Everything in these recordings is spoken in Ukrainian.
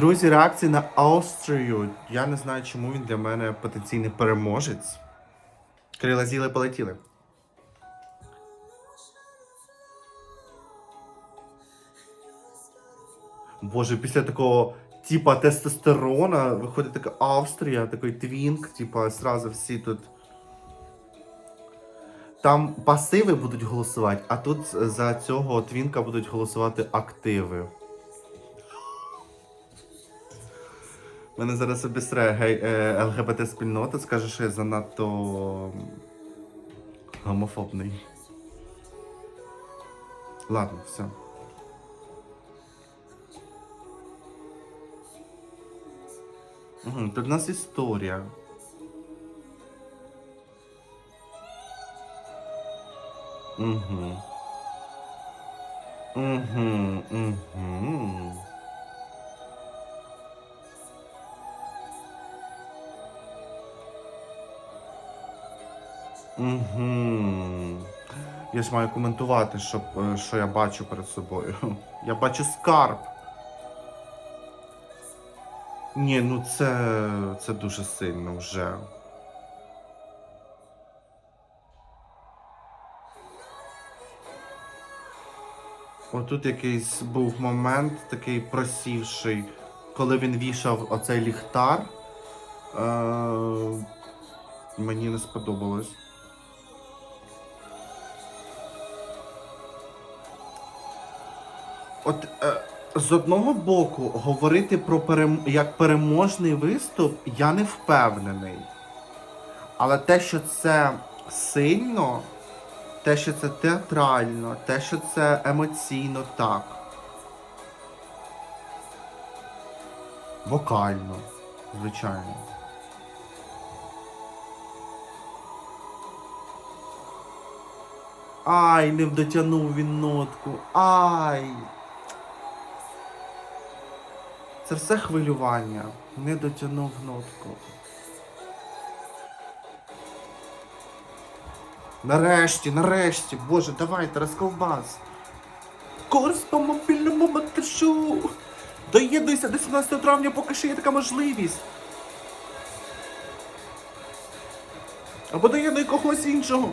Друзі, реакції на Австрію. Я не знаю, чому він для мене потенційний переможець. Крила з'їли полетіли. Боже, після такого типа тестостерона виходить така Австрія, такий твінк, типа сразу всі тут. Там пасиви будуть голосувати, а тут за цього твінка будуть голосувати активи. Мене зараз обістрає е, ЛГБТ спільнота, скаже, що я занадто гомофобний. Ладно, все. Тут у нас історія. Угу. Угу, угу. Угу. Я ж маю коментувати, щоб, е, що я бачу перед собою. Я бачу скарб. Ні, ну це, це дуже сильно вже. Отут якийсь був момент такий просівший, коли він вішав оцей ліхтар. Е- мені не сподобалось. От е, з одного боку, говорити про перем... як переможний виступ я не впевнений. Але те, що це сильно, те, що це театрально, те, що це емоційно так. Вокально, звичайно. Ай, не дотягнув він нотку. Ай. Це все хвилювання. Не дотягнув нотку. Нарешті, нарешті, боже, давайте, розковбас. Курс по мобільному монтажу. Доєднуйся до 17 травня, поки ще є така можливість. Або доєднуй когось іншого.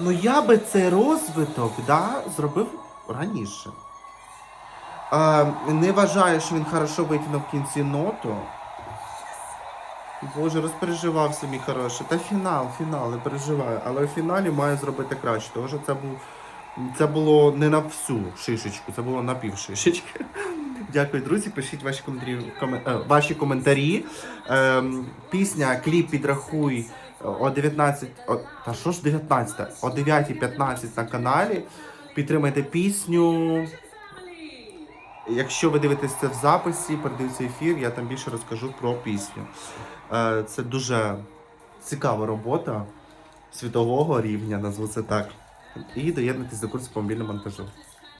Ну я би цей розвиток да, зробив раніше. А, не вважаю, що він хорошо витягнув в кінці ноту. Боже, розпереживався мій хороший. Та фінал, фінал, не переживаю. Але в фіналі маю зробити краще, тому що це був. Це було не на всю шишечку, це було на пів шишечки. Дякую, друзі. Пишіть ваші коментарі. комен- е, ваші коментарі. Ем, пісня, кліп підрахуй о 19. О, та що ж 19? О 9.15 на каналі. Підтримайте пісню. Якщо ви дивитесь це в записі, передивіться ефір, я там більше розкажу про пісню. Е, Це дуже цікава робота світового рівня, назву це так. І доєднатися до курсу по мобільному монтажу.